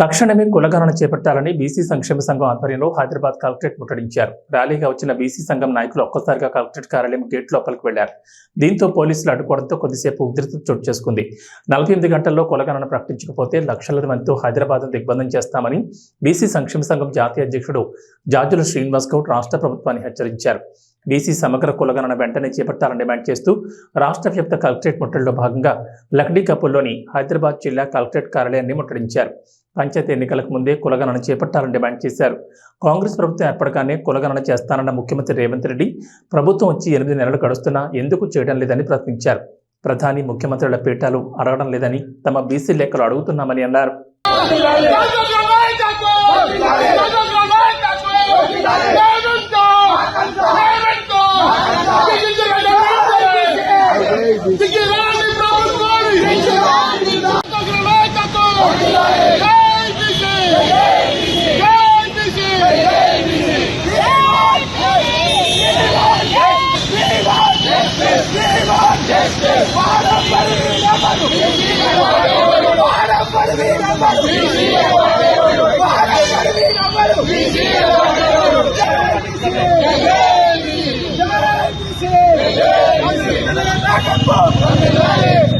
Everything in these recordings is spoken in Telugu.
తక్షణమే కులగణన చేపట్టాలని బీసీ సంక్షేమ సంఘం ఆధ్వర్యంలో హైదరాబాద్ కలెక్టరేట్ ముట్టడించారు. ర్యాలీగా వచ్చిన బీసీ సంఘం నాయకులు ఒక్కసారిగా కలెక్టరేట్ కార్యాలయం గేట్ లోపలికి వెళ్ళారు దీంతో పోలీసులు అడ్డుకోవడంతో కొద్దిసేపు ఉద్రిక్తత చోటు చేసుకుంది. నలభై ఎనిమిది గంటల్లో కులగణన ప్రకటించకపోతే లక్షలాది మందితో హైదరాబాద్ దిగ్బంధం చేస్తామని బీసీ సంక్షేమ సంఘం జాతీయ అధ్యక్షుడు జార్జుల శ్రీనివాస్ గౌడ్ రాష్ట్ర ప్రభుత్వాన్ని హెచ్చరించారు. బీసీ సమగ్ర కులగణన వెంటనే చేపట్టాలని డిమాండ్ చేస్తూ రాష్ట్ర వ్యాప్త కలెక్టరేట్ ముట్టడిలో భాగంగా లక్డీ కపూర్లోని హైదరాబాద్ జిల్లా కలెక్టరేట్ కార్యాలయాన్ని ముట్టడించారు పంచాయతీ ఎన్నికలకు ముందే కులగణన చేపట్టాలని డిమాండ్ చేశారు కాంగ్రెస్ ప్రభుత్వం ఏర్పడగానే కులగణన చేస్తానన్న ముఖ్యమంత్రి రేవంత్ రెడ్డి ప్రభుత్వం వచ్చి ఎనిమిది నెలలు గడుస్తున్నా ఎందుకు చేయడం లేదని ప్రశ్నించారు ప్రధాని ముఖ్యమంత్రుల పీఠాలు అడగడం లేదని తమ బీసీ లెక్కలు అడుగుతున్నామని అన్నారు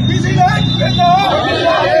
Bismillahirrahmanirrahim.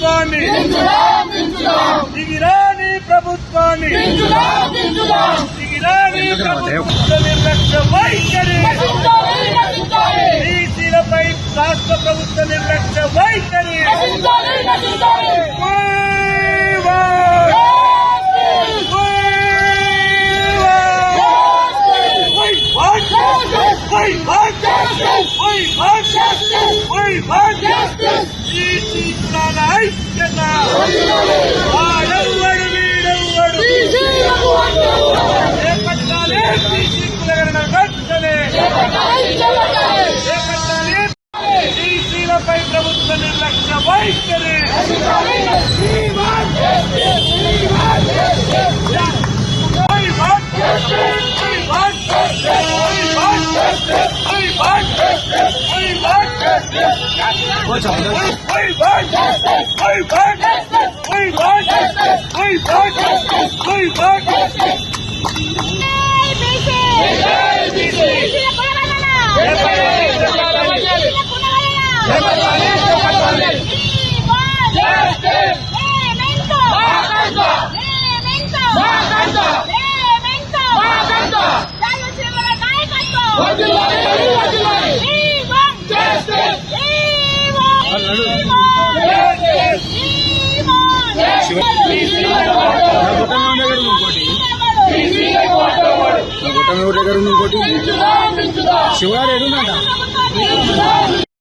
ప్రభుత్వాన్ని. దిగిరాని ప్రభుత్వాన్ని. దిగిరాని ప్రభుత్వ నిర్లక్ష్య వైఖరి. బీసీలపై రాష్ట్ర ప్రభుత్వ నిర్లక్ష్య వైఖరి. We want justice. వాడెవ్వడు వీడెవ్వడు చేపట్టాలి కులగరణ కట్టలే చేపట్టాలి డీసీలపై ప్రభుత్వ నిర్లక్ష్య వైఖరి Levanta! Justice! గుట్టమే దగ్గర ఉంది ఇంకోటి శివగారు ఎడుందంట